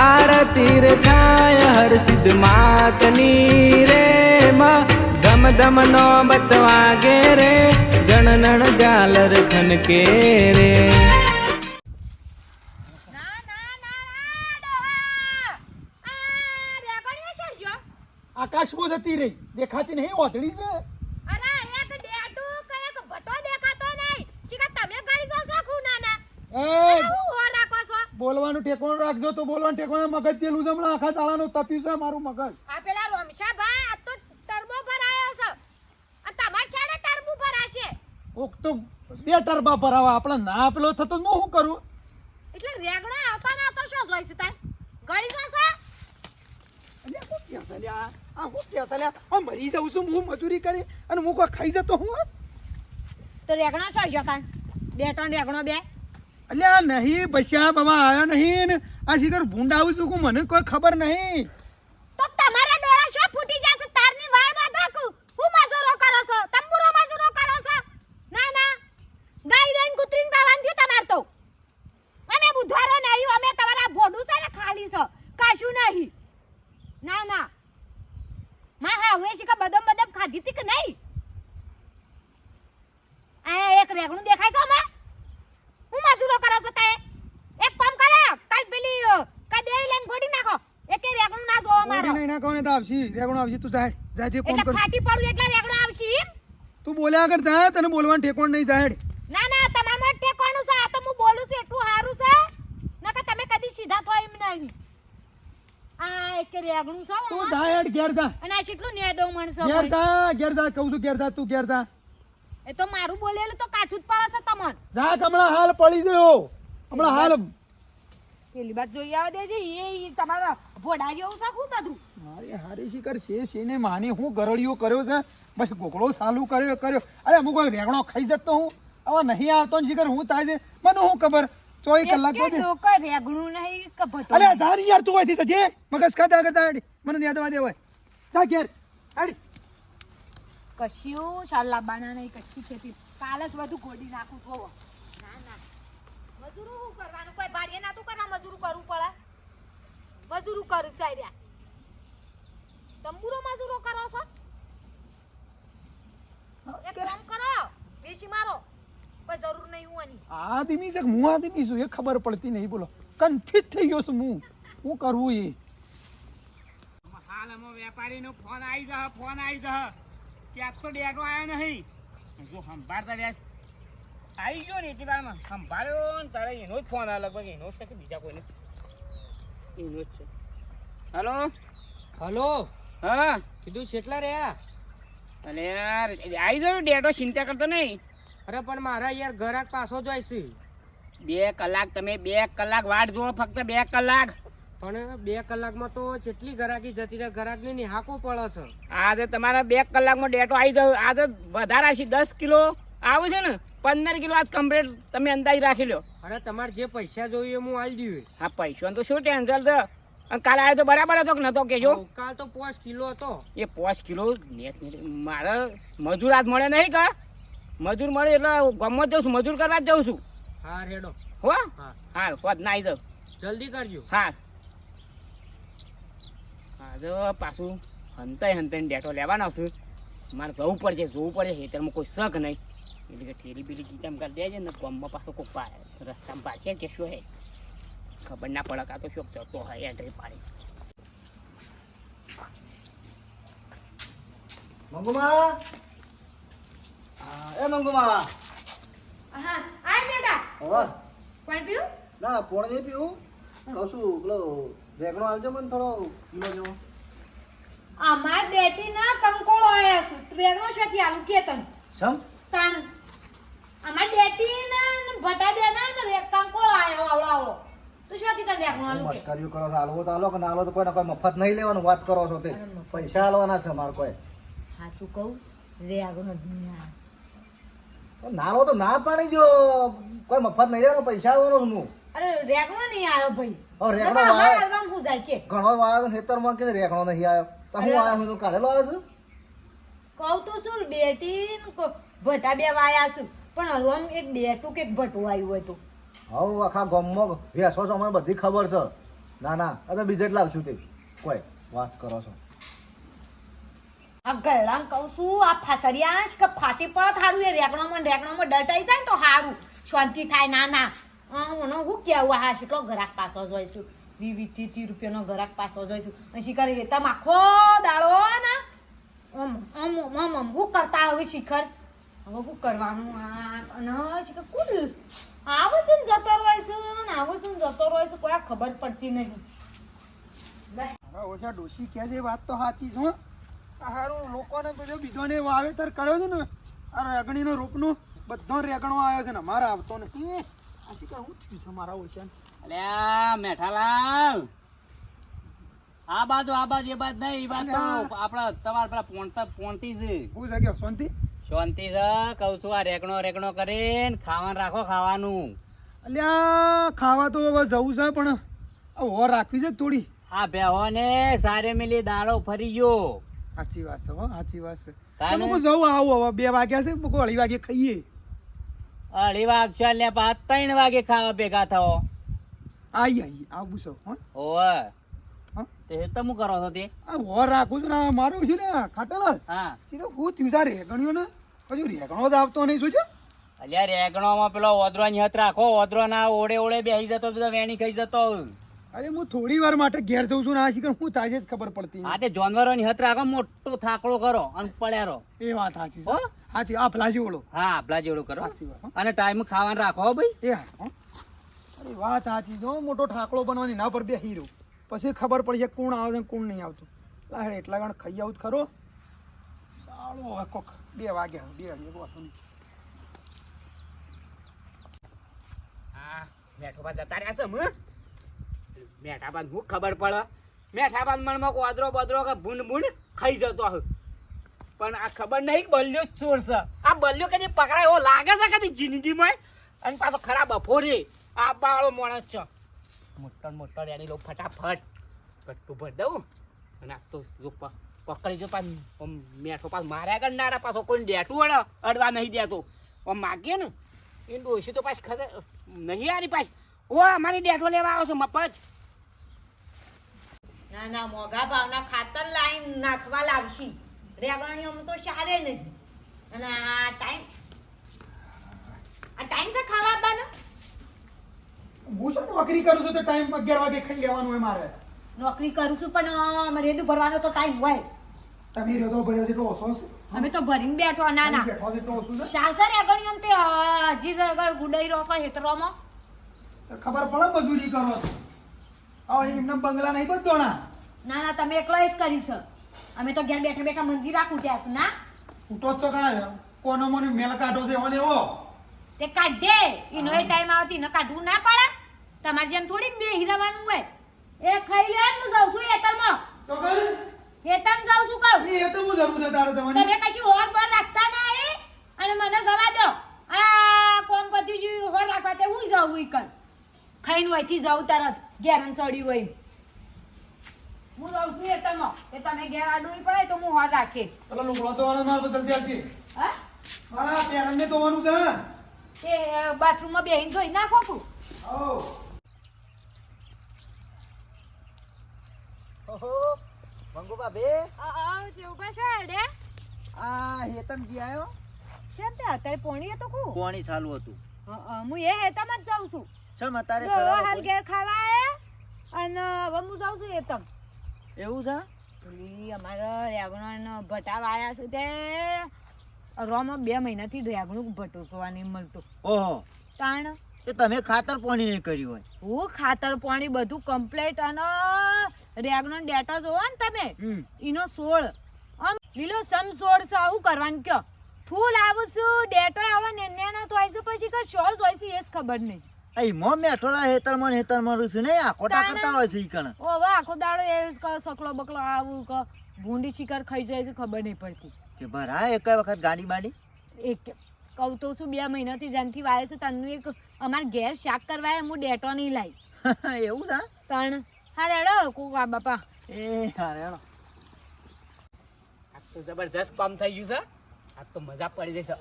આરતી રે થાય હર સિદ્ધ માતની રે માં. ધમ ધમ નો બતવાગે રે જણનણ ઝાલર ખનકે રે. ના ના ના ના આકાશમાં જતી રહી. દેખાતી નહીં ઓધડી છે. અરે એક ડેટુ કયક ભટો દેખાતો નહીં. શીખા તમે ગાડી જો છો એ હો રાખો છો બોલવાનું ઠેકોણ રાખજો તો બોલવાનું ઠેકોણ મગજ ચેલું છે હમણાં આખા તાળાનું તપ્યું છે મારું મગજ. આ પેલા રોમશા ભાઈ આ તો ટર્બો ભરાયો છે. આ તમાર છે ને ટર્બો ભરાશે? ઓક તો બે ટર્બા ભરાવા આપણે ના પેલો થતો હું શું કરું? એટલે રેગણા આવતા ના તો શું જોઈશે તાર? ગળી જશે? અલ્યા, હું ક્યાં સલ્યા આ હું ક્યાં ચાલ્યા? હું મરી જાઉં છું હું મજૂરી કરી અને હું કોઈ ખાઈ જતો હું? તો રેગણા શું છે તાર? બે ત્રણ રેગણો બે. અલ્યા નહીં બચ્યા બાબા આયા નહીં ને. આ શિખર ભૂંડાવું છું મને કોઈ ખબર નહીં તો તમારા ડોળા શું ફૂટી જશે તારની વાળમાં રાખું હું મજૂરો કરો છો તંબુરો મજૂરો કરો છો ના ના ગાય દઈને કૂતરીને બાવાન થયું તમાર તો અમે બુધવારો નહીં અમે તમારા ભોડું છે ને ખાલી છે કાશું નહીં ના ના માં હા હવે શીખા બદમ બદમ ખાધી હતી કે નહીં આ એક રેગણું દેખાય છે અમે હું મજૂરો કરો છો તે એક કામ કરો કાલ પેલી અ, કદેડી લઈને ગોડી નાખો એકે રેગણું ના જોવા મારો ઓડી નહીં ના તો આવશી. રેગણો આવશી. તું જાય જાય કોમ કર. ફાટી પડું એટલે રેગણો આવશી તું બોલ્યા કર જા તને બોલવાનું ઠેકોણ નહીં જાય ના ના તમારું ઠેકાણું છે. આ તો હું બોલું છું એટલું સારું છે. નકર તમે કદી સીધા થો એમ નહીં. આ એક રેગણું છે તું હો. જા હેડ ઘેર જા. અને આ કેટલું નેદો માણસો ઘેર જા ઘેર જા. કહું છું ઘેર જા. તું ઘેર જા. એ તો મારું બોલેલું તો કાઠું જ પડે છે તમને જા હાલ પડી ગયો. હમણાં હાલ પેલી બાજુ જોઈ આવે દેજે એ તમારા ભોડા જેવું સાખું બધું? મારી હારી શિકર છે છે ને માની હું ગરડીયો કર્યો છે? બસ ગોકળો સાલું કર્યો કર્યો. અરે અમુક કોઈ રેગણો ખાઈ જતો હું. હવે નહીં આવતો ને શિકર હું થાય છે? મને હું ખબર? ચોવીસ કલાક તો ડોકર રેગણું નહીં કે અરે જા યાર તું અહીંથી જે મગજ ખાતા કરતા હેડ મને યાદ આવે. હોય જા ઘેર. આડી. કશ્યું શાલા બાના નહીં કચ્છી ખેતી. કાલે જ બધું ગોડી નાખું ના મજૂરું શું કરવાનું? કોઈ ભાડીએ નાતું કરવા મજૂરું કરવું પડે. મજૂરું કરું સાર્યા તંબુરો મજૂરો કરો છો? એક કામ કરો બેસી મારો. કોઈ જરૂર નહીં હું આની આદમી છે હું આદમી છું? એ ખબર પડતી નહીં બોલો. કન્ફ્યુઝ થઈ ગયો છું હું. હું કરવું એ? હાલ અમે વેપારીનો ફોન આવી જશે ફોન આવી જશે. કે આજ તો ડેગો આવ્યો નહીં. જો સંભાળતા રહ્યા છે. આવી ગયો ને એટલી વારમાં. સંભાળ્યો ને તારે એનો જ ફોન આવે લગભગ એનો જ છે કે બીજા કોઈને? એનો જ છે. હલો? હલો? હા. કીધું કેટલા રહ્યા? અને યાર આવી ગયો ડેટો ચિંતા કરતો નહીં. અરે પણ મારા યાર ઘરાક પાછો જ આવીશ બે કલાક તમે બે કલાક વાટ જુઓ ફક્ત બે કલાક. પણ બે કલાકમાં તો જેટલી ગરાકી જતી રહે ગરાકને નિહાકો પડે છે. આજે તમારા બે કલાકમાં ડેટો આવી જાવ આજે વધારે છે દસ કિલો આવું છે ને? પંદર કિલો આજ કમ્પ્લીટ તમે અંદાજ રાખી લો. અરે તમારે જે પૈસા જોઈએ હું આલી દઉં હા પૈસાનું તો શું ટેન્શન છે? અને કાલ આવ્યો તો બરાબર હતો કે નતો કેજો કાલ તો પાંચ કિલો હતો. એ પાંચ કિલો મારે મજૂર આજ મળે નહીં કે? મજૂર મળે એટલે ગમત જઉં છું મજૂર કરવા જ જઉં છું. હા રેડો. હો? હા. હા હોત ના આવી જાઉં. જલ્દી કરજો. હા. હા પાછું હંતાઈ હંતાઈને ડેટો લેવાનો છું. મારે જવું પડશે જોવું પડશે ખેતરમાં કોઈ શક નહીં. એટલે કે ઠેલી પેલી ગીતામ કરી દેજે ને ગામમાં પાછો કોઈ પા રસ્તામાં પાછે કે શું હે ખબર ના પડે કાં તો શોક જતો હોય એન્ટ્રી પાડી મંગુમા એ મંગુમા હા આય બેટા હવે પણ પીવું ના પોણ નહીં પીવું કહું છું પેલો રેગણો આવજો મને થોડો કિલો જેવો અમાર બેટી ના કંકોળો આયા છે ટ્રેનો છથી આલુ કેતન સમ તાણ અમાર ડેટી ના ને ભટા બે ના ને કંકોળો આયો આવડો આવડો તો છથી તને દેખણું આલુ કે? મસ્કરીઓ કરો છો હાલવો તો હાલો કે ના હાલો તો કોઈ ના કોઈ મફત નહીં લેવાનું વાત કરો છો તે. પૈસા હાલવાના છે અમારે કોઈ. હા શું કહું? રે આગળ દુનિયા તો નાલો તો ના પાડી જો કોઈ મફત નહીં લેવાનું પૈસા આવવાનો હું. અરે રેગણો નહીં આવ્યો ભાઈ. હવે રેગણો નકર અમારે આયો. હાલવામાં શું જાય કે? ઘણો વાળો ખેતરમાં કે રેખણો નહીં આવ્યો તો હું આવ્યો હું તો કાલે લો આવ્યો છું. કહું તો શું બેટી ને કો- ભટા બે વાયા છે. પણ હલવામ એક બેટું કે એક ભટું આવ્યું હતું હવે આખા ગામમાં વેસો છો મને બધી ખબર છે ના ના અમે બીજે જ લાવશું તે કોઈ વાત કરો છો આ ગળાં કહું છું આ ફસરિયા છે કે ફાટી પડત હારું એ રેકણામાં રેકણામાં ડટાઈ જાય ને તો હારું શાંતિ થાય ના ના હું હું કહેવું હા કેટલો ઘરાક પાછો જોઈશું વી વી ત્રીસ ત્રીસ રૂપિયાનો ઘરાક પાછો જોઈશું પછી કરી તમે આખો દાડો ના આમ આમ આમ હું કરતા હવે શિખર હવે શું કરવાનું? આ શિખર કુલ? આવો છે ને જતો રહ્યો છે અને આવો છે ને જતો રહીશું કોઈ ખબર પડતી નહીં. ઓછા ડોશી કહે છે વાત તો સાચી છે સારું લોકોને બધો બીજોને વાવેતર કર્યો છે ને આ રેગણીનો રોપનો બધો રેગણો આવ્યો છે ને મારા આવતો નથી. આ શીખર હું થયું છે મારા ઓછા અલ્યા મેઠાલાલ. આ બાજુ આ બાજુ એ બાજુ નહીં એ બાજુ આપણા આપડા તમારા પેલા પોણતા પોણતી જ. હું જગ્યા શાંતિ શાંતિ છે? કહું છું આ રેકણો રેકણો કરીને ખાવાનું રાખો ખાવાનું. અલ્યા ખાવા તો હવે જવું છે પણ આ ઓર રાખવી છે થોડી. હા બેહો ને સારે મિલી દાડો ફરી ગયો. સાચી વાત છે હો સાચી વાત છે? હું જવું આવું હવે બે વાગ્યા છે અઢી વાગે ખાઈએ. અઢી વાગશે એટલે પાંચ ત્રણ વાગે ખાવા ભેગા થાઓ. આઈ આઈ આવું છો હો. ઓવે હા? તે તમે કરો છો તે? આ ઓર રાખું છું ને મારું છે ને ખાટલ હા. સીધો હું થયું છે આ રેગણીઓ ને હજુ રેગણો જ આવતો નહીં શું છે અલ્યા રેગણોમાં પેલો ઓદરો નિયત રાખો. ઓદરો ના ઓળે ઓળે બેસી જતો બધો વેણી ખાઈ જતો. અરે હું થોડી વાર માટે ઘેર જઉં છું ને આ શીખર હું થાય જ ખબર પડતી. આ તે જાનવરો ની હત રાખો મોટો થાકડો કરો અને પડ્યારો એ વાત સાચી હો? સાચી આ ફલાજી ઓળો. હા ફલાજી ઓળો કરો. અને ટાઈમ ખાવાનું રાખો ભાઈ. એ હા અરે વાત સાચી જો મોટો ઠાકડો બનવાની ના પર બે હીરો પછી ખબર પડી છે કોણ આવે છે કોણ નહીં આવતું. એટલા ગણ ખાઈ આવું ખરો. દાડો હવે કોક બે વાગ્યા બે વાગ્યા. હા, મેઠોબા જતા રહ્યા છે, હમ? મેઠાબાન હું ખબર પડે? મેઠાબાન મનમાં ઓદરો બદરો કે ભૂંડ ભૂંડ ખાઈ જતો હું. પણ આ ખબર નહીં બલ્યો ચોર છે. આ બલ્યો કદી પકડાય એવો લાગે છે કદી જિંદગીમાં? અને પાછો ખરાબ બફોરે આ બાળો માણસ છે. મોટો ને એની લો ફટાફટ. કટ્ટું ભર દઉં. અને આ તો જો પકડી જો પાછ. મેઠો પાછ માર્યા કરનારા પાછો કોઈ ડેટું અડ અડવા નહીં દેતો. આમ માગીએ ને એ ડોસી તો પાછી ખરે નહીં આરી પાછી. ઓ અમારી ડેટો લેવા આવો છો મફત. ના ના મોગા ભાવના ખાતર લાઈન નાખવા લાવશી. રેગણીઓ તો સારે નહીં. અને આ ટાઈમ આ ટાઈમ છે ખાવા આપવાનો? હું શું નોકરી કરું છું તો ટાઈમ અગિયાર વાગે ખાઈ લેવાનું હોય મારે? નોકરી કરું છું પણ અમ, રેદુ ભરવાનો તો ટાઈમ હોય. તમે રેદો ભર્યો છે તો ઓછો છે? અમે તો ભરીને બેઠો ના ના. બેઠો છે તો ઓછું છે? સાસર આગળ એમ તે હજી આગળ ગુડાઈ રહ્યો છો હેતરોમાં ખબર પડે મજૂરી કરો છો? હવે એમને બંગલા નહીં બધોણા. ના ના તમે એકલો જ કરી છે. અમે તો ઘેર બેઠા બેઠા મંજીરા કૂટ્યા છે ના. ફૂટો છો કાય કોનો મને મેલ કાઢો છે ઓને એવો. તે કાઢે. એનો એ ટાઈમ આવતી ન કાઢવું ના પડે. તમારે જેમ થોડી બે હીરાવાનું હોય એ ખાઈ લે હું જાઉં છું હેતરમાં તો કઈ હેતમ જાઉં છું કહું. એ તો હું જરૂર છે તારે તમારી તમે કશું હોર પર રાખતા ના એ અને મને જવા દો. આ પતિ જી હોર રાખવા તે હું જાઉં ઈ કર ખાઈને હોયથી જાઉં તરત. ઘેરન સડી હોય હું જાઉં છું હેતમાં એ તમે ઘેર આડુડી પડાય તો હું હોર રાખે. પેલા લુગડો તો મારા બદલ ત્યાં છે. હા? મારા પેરણને ધોવાનું છે. બાથરૂમમાં બેહીને ધોઈ નાખો ઓહો મંગુ ભાભી ઊભા છો એડે આ હેતમજી આવ્યો શેમ તે? અત્યારે પોણી તો કું? કોણી ચાલુ હતું. હું એ હેતમ જ જાઉં છું. ચમ અત્યારે ખરાબ હાલ હતું? ઘેર ખાવા આયા અને હવે હું જાઉં છું હેતમ. એવું છે? પેલી અમારા રેગણો ભટાવ આયા છે તે. રોમાં બે મહિનાથી રેગણું ભટુકવા નહીં મળતું. ઓહો. તાણ? તો તમે ખાતર પાણી નહીં કર્યું હોય. હું ખાતર પાણી બધું કમ્પ્લેટ અને રેગનો ડેટા જોવો ને તમે. એનો સોળ. આમ લીલો સમ સોળ છે આવું કરવાનું કયો. ફૂલ આવું છું ડેટો આવે ને ને તો આવીશું પછી કે શોલ હોય છે એ જ ખબર નહીં. અહીં મો મેઠોલા હેતર હેતરમાં રૂ છે ને તાણે. કરતા હોય છે ઈ કણ. ઓ વાહ આખો દાડો એ સકલો બકલો આવું કે ભૂંડી શિકાર ખાઈ જાય છે ખબર નહીં પડતી. કે ભરા એક વખત ગાડી બાડી? એક કહું તો શું બે મહિનાથી જેનથી વાયો છે તનું એક અમાર ઘેર શાક કરવા હું ડેટો નહીં લાવી. એવું છે? પણ હા રેડો કુકા બાપા. એ હા રેડો આ તો જબરજસ્ત કામ થઈ ગયું છે. આ તો મજા પડી જશે.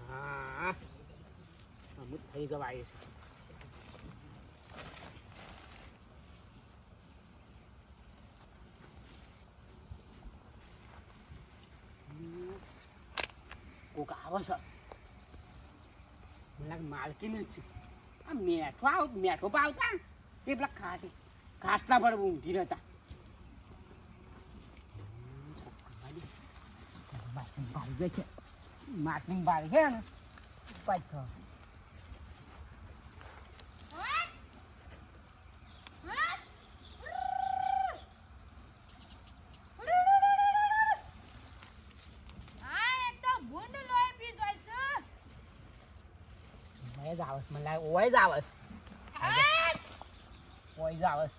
હા. અમુક થઈ ગવાય છે. કોક આવે છે. મને માલકી જ છે. આ મેઠો આવ, મેઠો પાવતા એ પેલા ખાટી, ખાટલા પર ઊંધી રહેતા બારી જાય છે. માર્કિંગ બારી ને. પાછો હા એ તો ભૂંડ લોહી પી જાય છે ઓય જ આવસ મને લાગે ઓય જ આવસ ઓય જ આવસ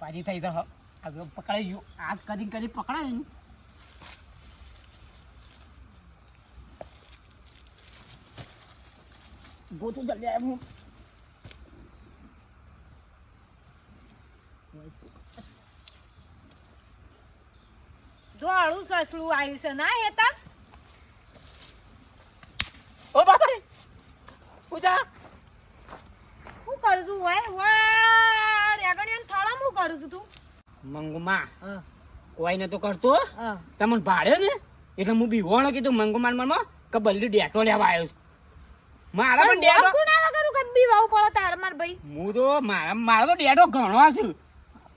પાછી થઈ તો હવે પકડાઈ ગયું. આજ કદી કદી પકડાય ને. ગોતું જલ્દી આવ્યું હું. દોડું સસલું આવ્યું છે. ના હેતા ઓ બાપા રે પૂજા? શું કરું છું હોય વાહ રેગણિયાને થોડા હું કરું છું તું? મંગુમા હા. કોઈ નતો કરતો તમને ભાડ્યો ને? એટલે હું બીવોણો કીધું મંગુમાન મનમાં કે બલ્લી ડેટો લેવા આવ્યો છું. મારા પણ ડેટો ગુના વગર કઈ બીવાવું પડે તાર માર ભાઈ. હું તો મારા મારો તો ડેટો ઘણો છું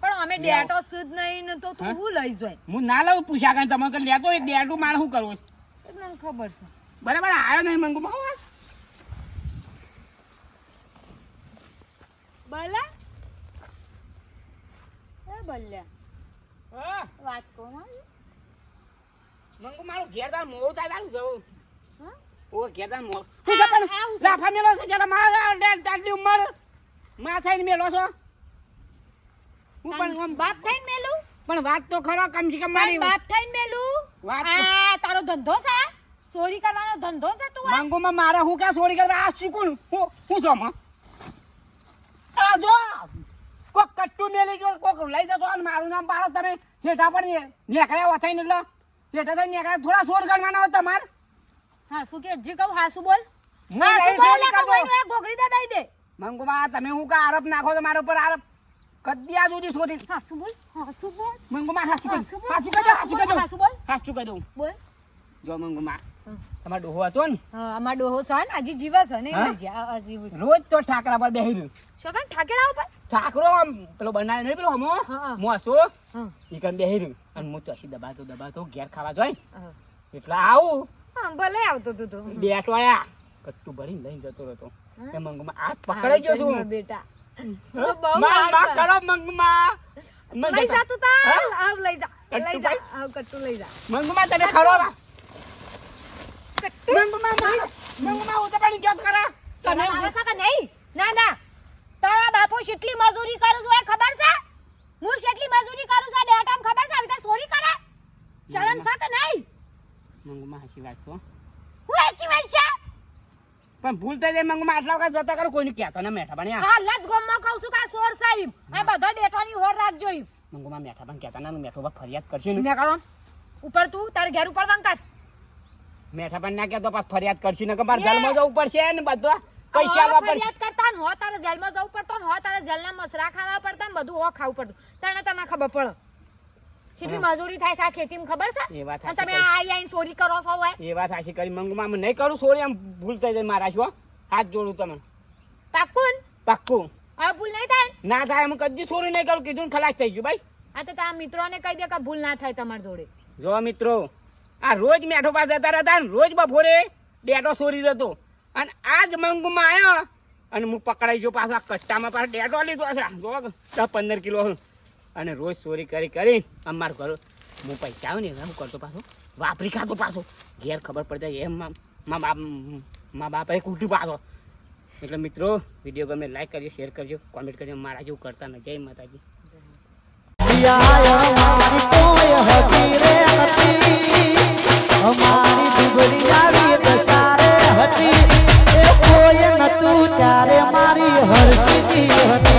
પણ અમે ડેટો સુધ નહીં ને તો તું હા? હું લઈ જાય. હું ના લઉં પૂછ્યા કાંઈ તમે કઈ લેતો એક ડેટું મારે શું કરવું મને ખબર છે. બરાબર આવ્યો નહીં મંગુમા બલા? એ બલ્યા વાત કોણ મંગુ મારું ઘેર તાર મોડું થાય તારું જવું. ઓ ઘેર તાર મોડું. હું તો પણ લાફા મેલો છે જરા મારા ડે- ઉંમર. માથા ને મેલો છો? હું પણ આમ બાપ થઈને મેલું? પણ વાત તો ખરો કમ કમ મારી બાપ થઈને મેલું? વાત આ તારો ધંધો છે? ચોરી કરવાનો ધંધો છે તું? મંગુમાં મારે હું ક્યાં ચોરી કરવા? આ શીખું હું હું? જો કોક કટ્ટુ મેલી ગયો કોક લઈ જતો અને મારું નામ પાડો. તમે જેઠા પણ નીકળ્યા હોય થઈને એટલે. જેઠા થઈને નીકળ્યા થોડા શોર ગણવાના હોય તમારે. હા શું કે? જે કહું હાસુ બોલ. હાસુ ઘોઘરી દબાઈ દે. મંગુબા તમે હું કા આરોપ નાખો તો મારા ઉપર? આરોપ કદી આ સુધી શોધી હાસુ બોલ. હાસુ બોલ. બોલ. હાચું કહી દો હાચું કહી દો. હાચું બોલ. હાચું કહી દઉં. બોલ. જો મંગુમા હમ. તમારો ડોહો હતો ને? હા અમાર ડોહો છે ને હજી જીવે છે ને જીવ રોજ તો ઠાકરા પર બેહી રહ્યું. શોકન ઠાકરા ઉપર? ઠાકરો આમ પેલો બનાવે નહીં પેલો હમો? હા. મોસો હા. ઈ કન બેહી રહ્યું. અને હું તો દબાતો દબાતો ઘેર ખાવા જોઈ. એટલે આવું. ભલે આવતો તું તો. બેઠો આયા. કટ્ટું ભરીને લઈને જતો રહેતો. એ મંગમાં આ પકડાઈ ગયો છું. બેટા. લઈ જા તું તાર. આવ લઈ જા. લઈ જા. આવ કટ્ટુ લઈ જા. મંગમાં તને ખરો લા. કટ્ટુ મંગુમા હું તો પાણી ક્યાં કરા શરમ કે નહીં ના ના તારા બાપુ કેટલી મજૂરી કરું છું એ ખબર છે હું કેટલી મજૂરી કરું છું ડેટામ ખબર છે હવે તો ચોરી કરે શરમ છે નહીં મંગુમા હાચી હું સાચી વાત છે પણ ભૂલ થઈ જાય મંગુમા આટલા વખત કરો કોઈને કહેતો ના મેઠા પણ હા લજ ગોમમાં કહું છું કે સાહેબ આ બધા ડેટાની હોર રાખજો. મંગુમા મેઠા પણ કહેતા ના મેઠો ફરિયાદ કરશે ને કરો ઉપર તું તારે ઘેર ઉપર વાંકાત મેઠા પણ ના કહેતો પાછ ફરિયાદ કરશી ને કે મારે જલમાં જવું પડશે ને બધા પૈસા ફરિયાદ કરતા ને હો તારે જેલમાં જવું પડતો ને હો તારે જેલના મસરા ખાવા પડતા ને બધું હો ખાવું પડતું. તને તને ખબર પડે. કેટલી મજૂરી થાય છે આ ખેતીમાં ખબર છે? એ વાત તમે આ આઈ આઈ ચોરી કરો છો હોય એ વાત સાચી કરી. મંગુમા અમે નહીં કરું સોરી આમ ભૂલ થઈ જાય મારા છો. હાથ જોડું તમે. પાક્કું? ને? પાક્કું. હવે ભૂલ નહીં થાય? ના થાય એમ કદી ચોરી નહીં કરું કીધું ને ખલાસ થઈ ગયું ભાઈ. આ તો તારા મિત્રોને કહી દે કે ભૂલ ના થાય તમારી જોડે. જો મિત્રો આ રોજ મેઠો પાસે જતા રહેતા ને રોજ બપોરે ડેટો ચોરી જતો. અને આ જ મંગમાં આવ્યો અને હું પકડાઈ ગયો પાછો આ કટ્ટામાં પાછો ડેટો લીધો હશે જો દસ પંદર કિલો અને રોજ ચોરી કરી કરી અમાર ઘર હું પૈસા આવ્યો ને હું કરતો પાછો. વાપરી ખાતો પાછો. ઘેર ખબર પડી જાય એમ મા- બાપ મા બાપાએ કૂટ્યું પાછો. એટલે મિત્રો, વીડિયો ગમે લાઈક કરજો શેર કરજો કોમેન્ટ કરજો. મારા જેવું કરતા ન જય માતાજી. અમારી ડુગરી હતી. એ કોઈ નતું ત્યારે મારી હરસીજી હતી.